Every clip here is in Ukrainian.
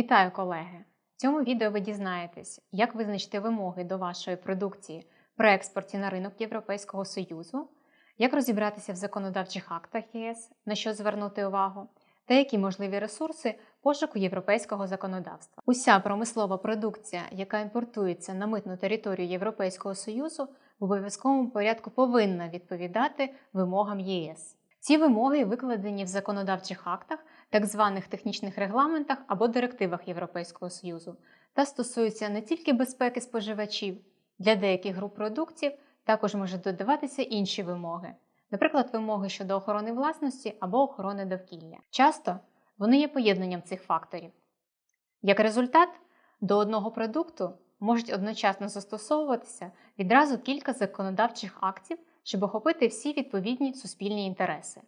Вітаю, колеги! В цьому відео ви дізнаєтесь, як визначити вимоги до вашої продукції при експорті на ринок Європейського Союзу, як розібратися в законодавчих актах ЄС, на що звернути увагу, та які можливі ресурси пошуку європейського законодавства. Уся промислова продукція, яка імпортується на митну територію Європейського Союзу, в обов'язковому порядку повинна відповідати вимогам ЄС. Ці вимоги викладені в законодавчих актах, так званих технічних регламентах або директивах Європейського Союзу, та стосуються не тільки безпеки споживачів, для деяких груп продуктів також можуть додаватися інші вимоги, наприклад, вимоги щодо охорони власності або охорони довкілля. Часто вони є поєднанням цих факторів. Як результат, до одного продукту можуть одночасно застосовуватися відразу кілька законодавчих актів, щоб охопити всі відповідні суспільні інтереси.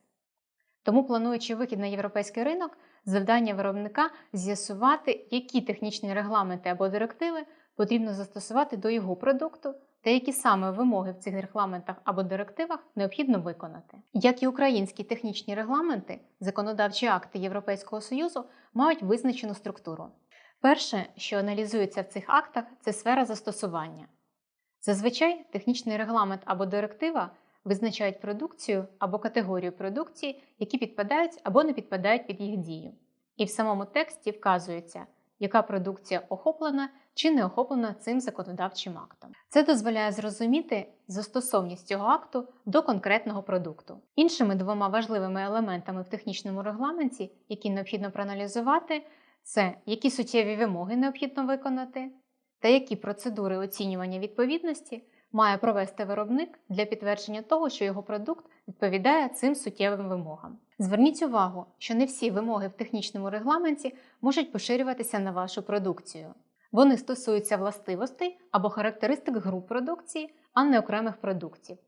Тому, плануючи вихід на європейський ринок, завдання виробника з'ясувати, які технічні регламенти або директиви потрібно застосувати до його продукту та які саме вимоги в цих регламентах або директивах необхідно виконати. Як і українські технічні регламенти, законодавчі акти Європейського Союзу мають визначену структуру. Перше, що аналізується в цих актах, це сфера застосування. Зазвичай технічний регламент або директива визначають продукцію або категорію продукції, які підпадають або не підпадають під їх дію. І в самому тексті вказується, яка продукція охоплена чи не охоплена цим законодавчим актом. Це дозволяє зрозуміти застосовність цього акту до конкретного продукту. Іншими двома важливими елементами в технічному регламенті, які необхідно проаналізувати, це які суттєві вимоги необхідно виконати, та які процедури оцінювання відповідності має провести виробник для підтвердження того, що його продукт відповідає цим суттєвим вимогам. Зверніть увагу, що не всі вимоги в технічному регламенті можуть поширюватися на вашу продукцію. Вони стосуються властивостей або характеристик груп продукції, а не окремих продуктів.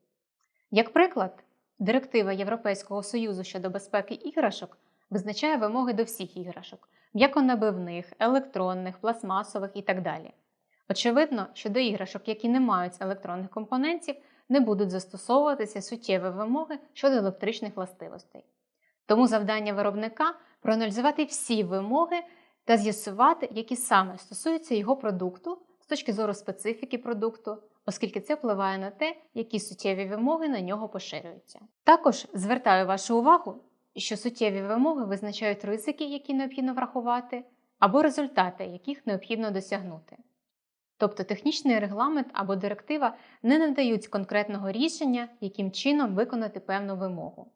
Як приклад, директива Європейського Союзу щодо безпеки іграшок визначає вимоги до всіх іграшок м'яконабивних, електронних, пластмасових і так далі. Очевидно, що до іграшок, які не мають електронних компонентів, не будуть застосовуватися суттєві вимоги щодо електричних властивостей. Тому завдання виробника проаналізувати всі вимоги та з'ясувати, які саме стосуються його продукту з точки зору специфіки продукту, оскільки це впливає на те, які суттєві вимоги на нього поширюються. Також звертаю вашу увагу, що суттєві вимоги визначають ризики, які необхідно врахувати, або результати, яких необхідно досягнути. Тобто технічний регламент або директива не надають конкретного рішення, яким чином виконати певну вимогу.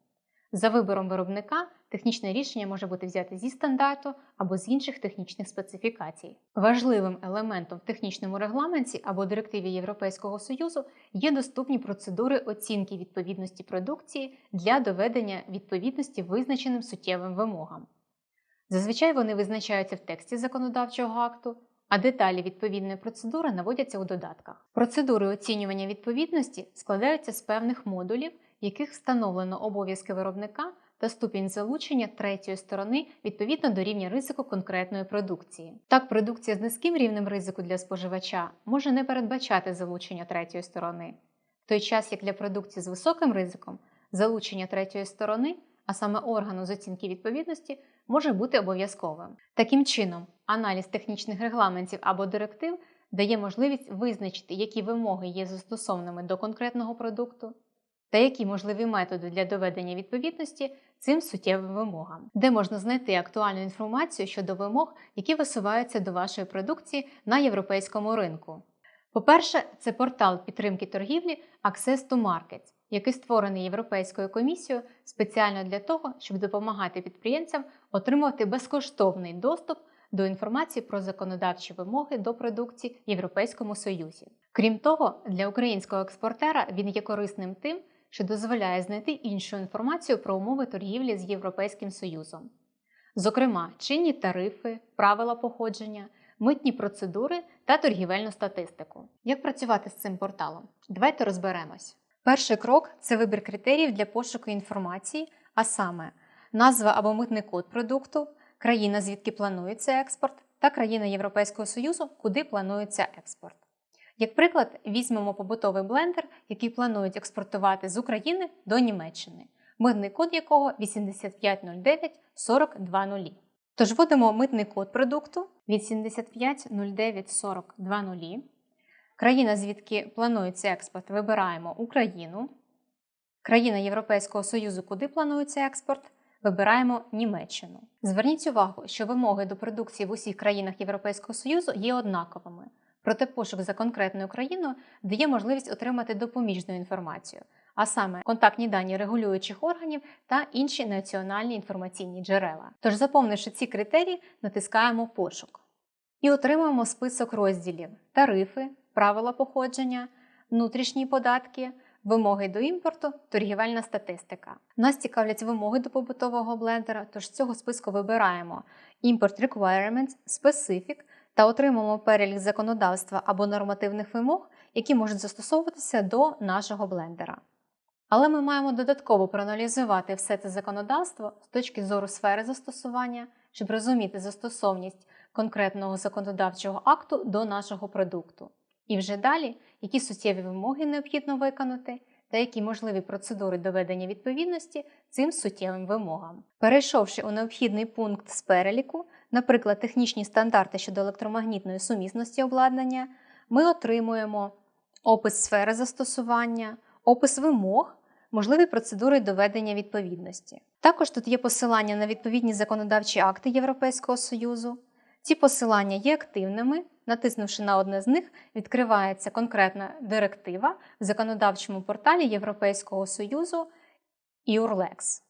За вибором виробника технічне рішення може бути взяте зі стандарту або з інших технічних специфікацій. Важливим елементом в технічному регламенті або директиві Європейського Союзу є доступні процедури оцінки відповідності продукції для доведення відповідності визначеним суттєвим вимогам. Зазвичай вони визначаються в тексті законодавчого акту, а деталі відповідної процедури наводяться у додатках. Процедури оцінювання відповідності складаються з певних модулів, в яких встановлено обов'язки виробника та ступінь залучення третьої сторони відповідно до рівня ризику конкретної продукції. Так, продукція з низьким рівнем ризику для споживача може не передбачати залучення третьої сторони, в той час як для продукції з високим ризиком залучення третьої сторони, а саме органу з оцінки відповідності, може бути обов'язковим. Таким чином, аналіз технічних регламентів або директив дає можливість визначити, які вимоги є застосованими до конкретного продукту, та які можливі методи для доведення відповідності цим суттєвим вимогам, де можна знайти актуальну інформацію щодо вимог, які висуваються до вашої продукції на європейському ринку. По-перше, це портал підтримки торгівлі Access to Markets, який створений Європейською комісією спеціально для того, щоб допомагати підприємцям отримувати безкоштовний доступ до інформації про законодавчі вимоги до продукції в Європейському Союзі. Крім того, для українського експортера він є корисним тим, що дозволяє знайти іншу інформацію про умови торгівлі з Європейським Союзом, зокрема, чинні тарифи, правила походження, митні процедури та торгівельну статистику. Як працювати з цим порталом? Давайте розберемось. Перший крок це вибір критеріїв для пошуку інформації, а саме назва або митний код продукту, країна, звідки планується експорт, та країна Європейського Союзу, куди планується експорт. Як приклад, візьмемо побутовий блендер, який планують експортувати з України до Німеччини, митний код якого 8509 4020. Тож вводимо митний код продукту, від 75094020. Країна, звідки планується експорт, вибираємо Україну. Країна Європейського Союзу, куди планується експорт, вибираємо Німеччину. Зверніть увагу, що вимоги до продукції в усіх країнах Європейського Союзу є однаковими. Проте пошук за конкретною країною дає можливість отримати допоміжну інформацію, а саме контактні дані регулюючих органів та інші національні інформаційні джерела. Тож, заповнивши ці критерії, натискаємо пошук і отримуємо список розділів: тарифи, правила походження, внутрішні податки. Вимоги до імпорту, торгівельна статистика. Нас цікавлять вимоги до побутового блендера, тож з цього списку вибираємо Import Requirements, Specific та отримаємо перелік законодавства або нормативних вимог, які можуть застосовуватися до нашого блендера. Але ми маємо додатково проаналізувати все це законодавство з точки зору сфери застосування, щоб розуміти застосовність конкретного законодавчого акту до нашого продукту. І вже далі, які суттєві вимоги необхідно виконати, та які можливі процедури доведення відповідності цим суттєвим вимогам. Перейшовши у необхідний пункт з переліку, наприклад, технічні стандарти щодо електромагнітної сумісності обладнання, ми отримуємо опис сфери застосування, опис вимог, можливі процедури доведення відповідності. Також тут є посилання на відповідні законодавчі акти Європейського Союзу. Ці посилання є активними. Натиснувши на одне з них, відкривається конкретна директива в законодавчому порталі Європейського Союзу EURLEX.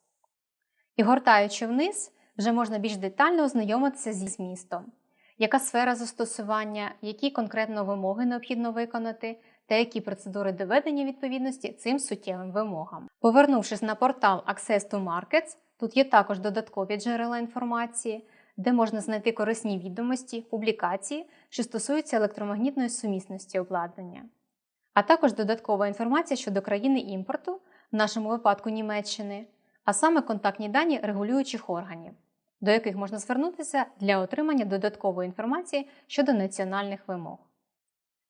І гортаючи вниз, вже можна більш детально ознайомитися зі змістом, яка сфера застосування, які конкретно вимоги необхідно виконати, та які процедури доведення відповідності цим суттєвим вимогам. Повернувшись на портал Access to Markets, тут є також додаткові джерела інформації де можна знайти корисні відомості, публікації, що стосуються електромагнітної сумісності обладнання, а також додаткова інформація щодо країни імпорту, в нашому випадку Німеччини, а саме контактні дані регулюючих органів, до яких можна звернутися для отримання додаткової інформації щодо національних вимог.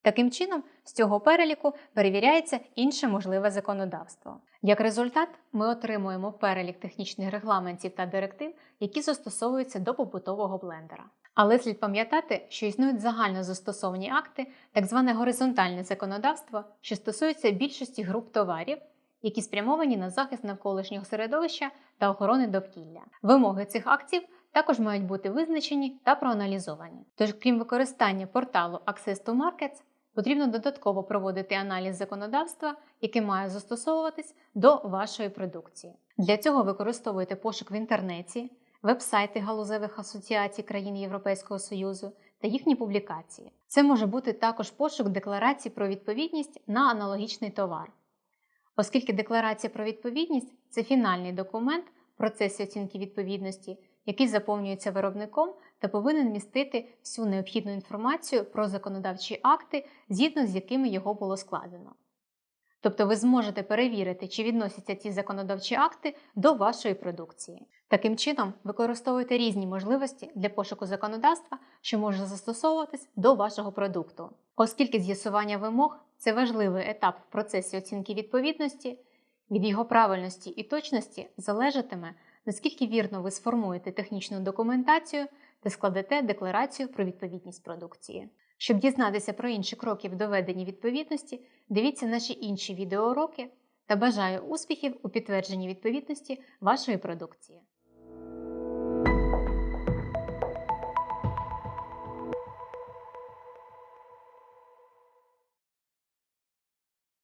Таким чином, з цього переліку перевіряється інше можливе законодавство. Як результат, ми отримуємо перелік технічних регламентів та директив, які застосовуються до побутового блендера. Але слід пам'ятати, що існують загально застосовані акти, так зване горизонтальне законодавство, що стосується більшості груп товарів, які спрямовані на захист навколишнього середовища та охорони довкілля. Вимоги цих актів також мають бути визначені та проаналізовані. Тож, крім використання порталу Access to Markets, потрібно додатково проводити аналіз законодавства, яке має застосовуватись до вашої продукції. Для цього використовуйте пошук в інтернеті, веб-сайти галузевих асоціацій країн Європейського Союзу та їхні публікації. Це може бути також пошук декларацій про відповідність на аналогічний товар. Оскільки декларація про відповідність це фінальний документ в процесі оцінки відповідності, який заповнюється виробником та повинен містити всю необхідну інформацію про законодавчі акти, згідно з якими його було складено. Тобто ви зможете перевірити, чи відносяться ці законодавчі акти до вашої продукції. Таким чином, використовуйте різні можливості для пошуку законодавства, що може застосовуватись до вашого продукту. Оскільки з'ясування вимог це важливий етап в процесі оцінки відповідності, від його правильності і точності залежатиме, наскільки вірно ви сформуєте технічну документацію та складете декларацію про відповідність продукції. Щоб дізнатися про інші кроки в доведенні відповідності, дивіться наші інші відеоуроки та бажаю успіхів у підтвердженні відповідності вашої продукції.